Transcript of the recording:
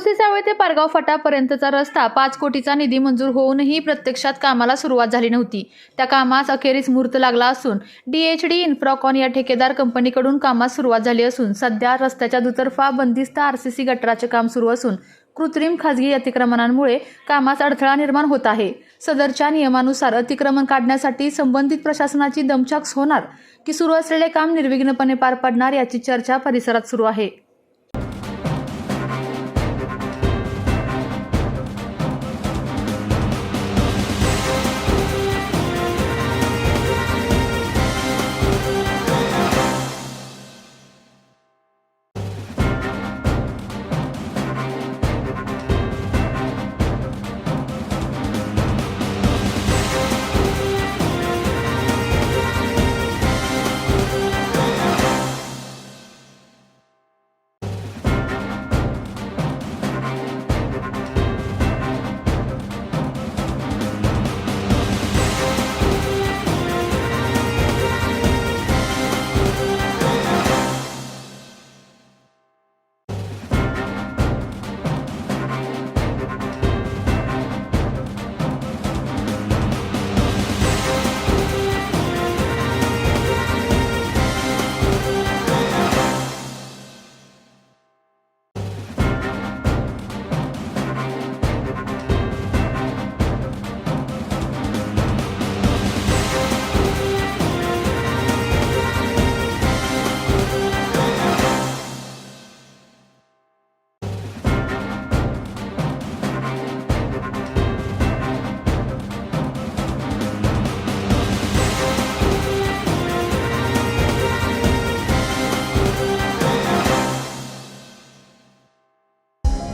भोसे ते पारगाव फाटापर्यंतचा रस्ता पाच कोटीचा निधी मंजूर होऊनही प्रत्यक्षात कामाला सुरुवात झाली नव्हती. त्या कामास अखेरीस मुहूर्त लागला असून डीएचडी इन्फ्राकॉन या ठेकेदार कंपनीकडून कामास सुरुवात झाली असून सध्या रस्त्याच्या दुतर्फा बंदिस्त आरसीसी गटराचे काम सुरू असून कृत्रिम खाजगी अतिक्रमणांमुळे कामास अडथळा निर्माण होत आहे. सदरच्या नियमानुसार अतिक्रमण काढण्यासाठी संबंधित प्रशासनाची दमछाक होणार की सुरू असलेले काम निर्विघ्नपणे पार पडणार याची चर्चा परिसरात सुरू आहे.